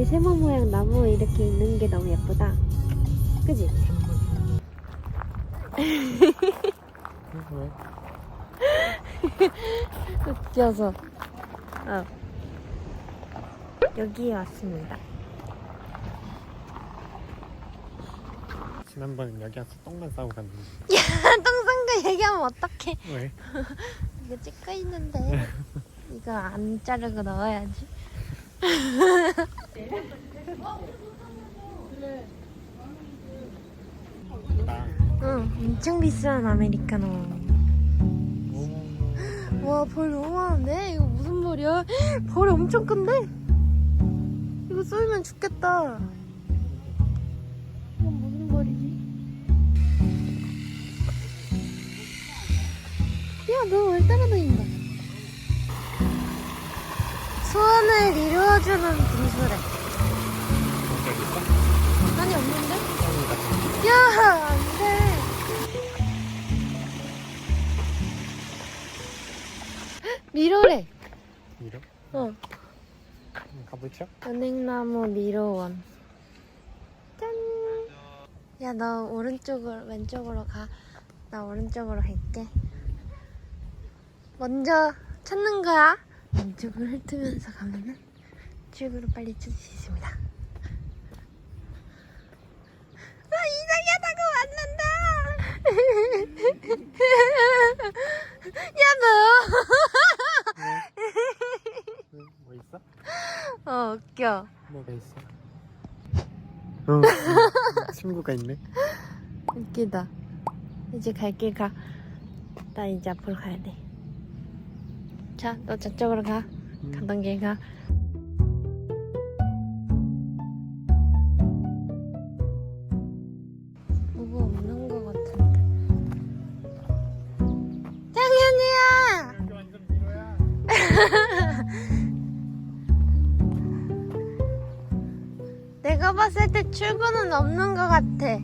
여기 세모 모양 나무 이렇게 있는 게 너무 예쁘다. 그지? 왜? 웃겨서. 어. 여기에 왔습니다. 지난번엔 여기 와서 똥만 싸고 갔는데 똥상가 얘기하면 어떡해. 왜? 이거 찍고 있는데. 이거 안 자르고 넣어야지. 나 응, 엄청 비싼 아메리카노. 오, 와, 벌 너무 많은데? 이거 무슨 벌이야? 벌이 엄청 큰데? 이거 쏠면 죽겠다. 이건 무슨 벌이지? 야, 너 왜 따라다닌다? 소원을 이루어주는 분수래. 아니, 없는데? 야, 안 돼. 미로래. 이름? 어. 음, 가보죠? 은행나무 미로원. 짠. 야, 너 오른쪽으로, 왼쪽으로 가. 나 오른쪽으로 갈게. 먼저 찾는 거야. 왼쪽을 훑으면서 가면은 출구로 빨리 찾을 수 있습니다. 아, 이상하다고 왔는다. 야, 응, 뭐 있어? 너. 어, 웃겨. 뭐가 있어? 어, 친구가 있네. 웃기다. 이제 갈 길 가. 나 이제 앞으로 가야 돼. 자, 너 저쪽으로 가. 음, 가던 길 가. 뭐가 없는 것 같은데. 장현이야! 내가 봤을 때 출구는 없는 것 같아.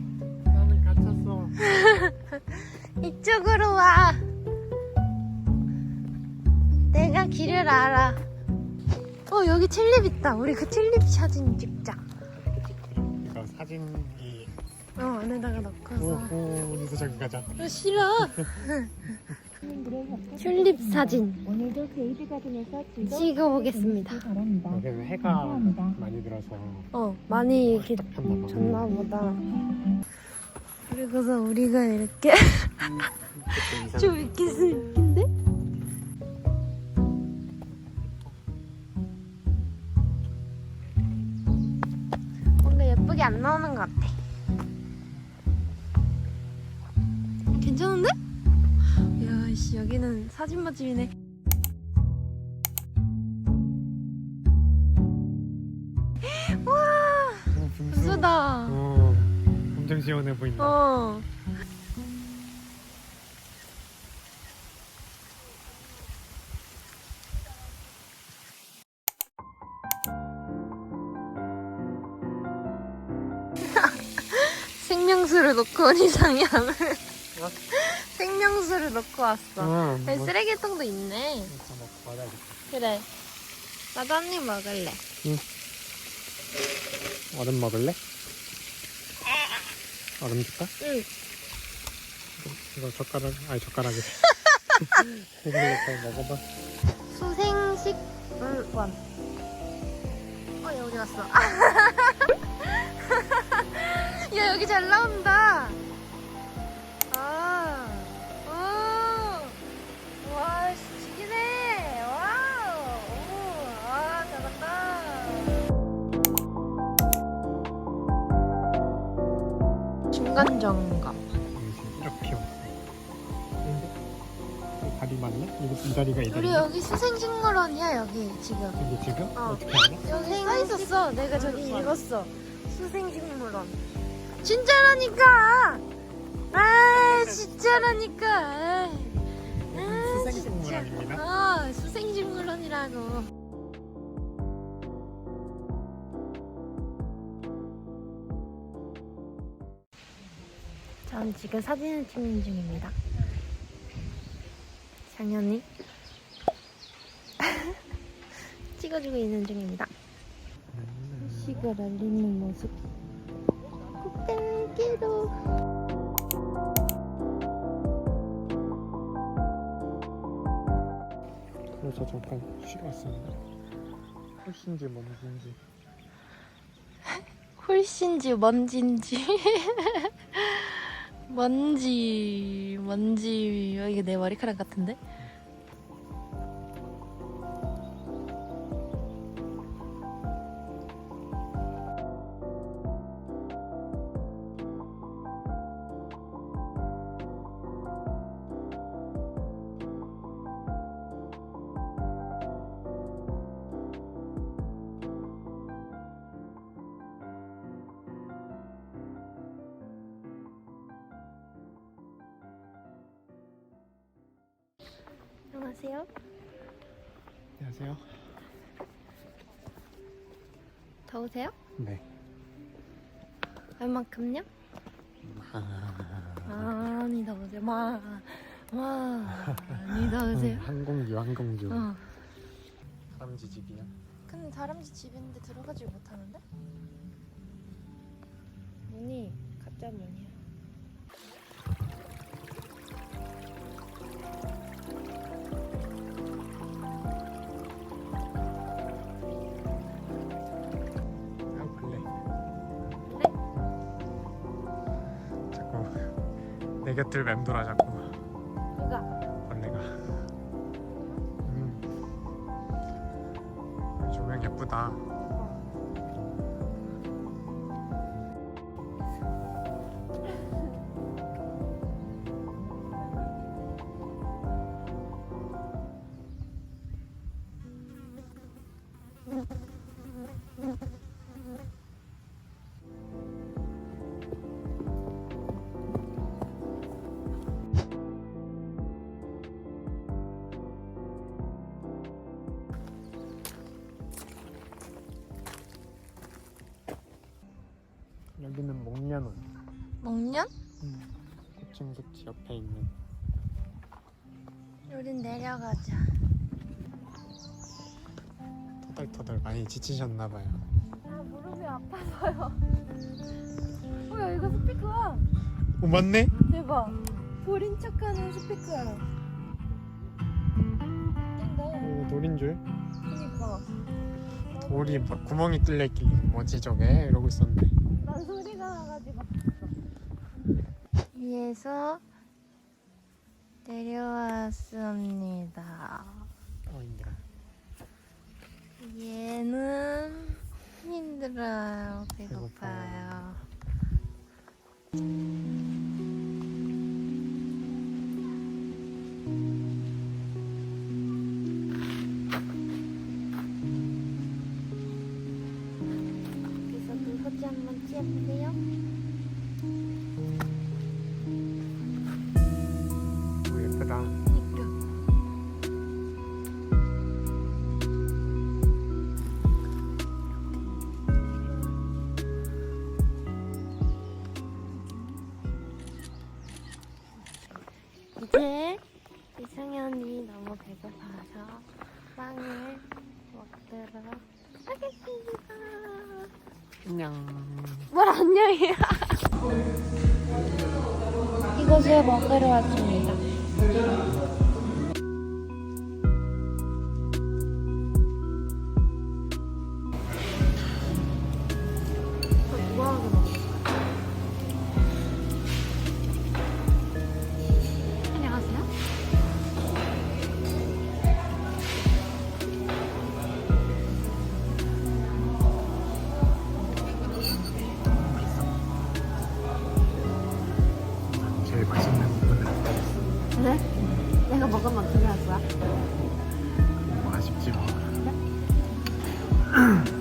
나는 갇혔어. 이쪽으로 와. 내가 길을 알아. 어, 여기 튤립 있다. 우리 그 튤립 사진 찍자. 이거 사진이. 어, 안에다가 넣고서. 어디서 저기 가자. 어, 싫어. 튤립 사진 오늘도 그레이드 가든에서 즐거운 찍어보겠습니다. 시간 바랍니다. 여기는 해가 감사합니다. 많이 들어서 어, 많이 이렇게 봐. 졌나 보다. 그리고서 우리가 이렇게 이상. 좀 이렇게 같아. 괜찮은데? 야, 씨, 여기는 사진 맛집이네. 와, 어, 분수. 분수다. 어, 엄청 시원해 보인다. 어. 생명수를 놓고 온 이상향을 어? 생명수를 놓고 왔어. 어, 여기 뭐, 쓰레기통도 있네. 이거 뭐 받아야겠다. 그래. 나도 한 입 먹을래. 얼음 먹을래? 얼음 줄까? 응. 이거 젓가락, 아니 젓가락이. 이거 이거 먹어봐. 수생식 물원. 어, 얘 어디 갔어? 야, 여기 잘 나온다. 아, 오. 와, 씨, 죽이네. 와우. 오, 아, 잘한다. 중간 점검. 이렇게 왔어. 다리 맞나? 이거 이 다리가 이 우리 다리. 여기 수생식물 원이야, 여기 지금. 이게 지금 어. 어 떻게 알아? 여기 써 있었어. 내가 저기 읽었어. 수생식물원. 진짜라니까. 아, 진짜라니까. 아, 진짜. 수생식물원입니다. 아, 수생식물원이라고. 전 지금 사진을 찍는 중입니다. 장현이 찍어주고 있는 중입니다. 음. 시 소식을 알리는 모습. 꼭대기로. 그래서 잠깐 쉬러 왔습니다. 훨씬지 뭔지 홀씨인지 먼지인지. 먼지, 먼지. 어, 이게 내 머리카락 같은데? 안녕하세요. 안녕하세요. 더우세요? 네. 얼만큼요? 많이 더우세요. 마, 많이 더우세요. 항공유 항공유. 어. 다람쥐 집이야. 근데 다람쥐 집인데 들어가지 못하는데? 문이 가짜 문이야. 곁을 맴돌아 자꾸 누가? 벌레가. 음. 여기 조명 예쁘다. 목련? 음. 고층도치 옆에 있는. 우린 내려가자. 터덜터덜 많이 지치셨나 봐요. 아 무릎이 아파서요. 뭐야 이거 스피커야? 오 맞네? 대박. 돌인 척하는 스피커야. 오 돌인 줄. 그니까. 돌이 막 구멍이 뚫려 있길래 뭐지 저게 이러고 있었는데 난 소리가 나가지고. 위에서 내려왔습니다. 어 힘들어 얘는 힘들어요. 배고파요. 오 예쁘다. 이제 이승현이 너무 배고파서 빵을 먹도록 하겠습니다. 안녕 뭘 안녕이야. 이것을 먹으러 왔습니다. 제일 맛있는 부분을 그래? 내가 먹으면 그냥 거야? 뭐 아쉽지 뭐. 그래? 네?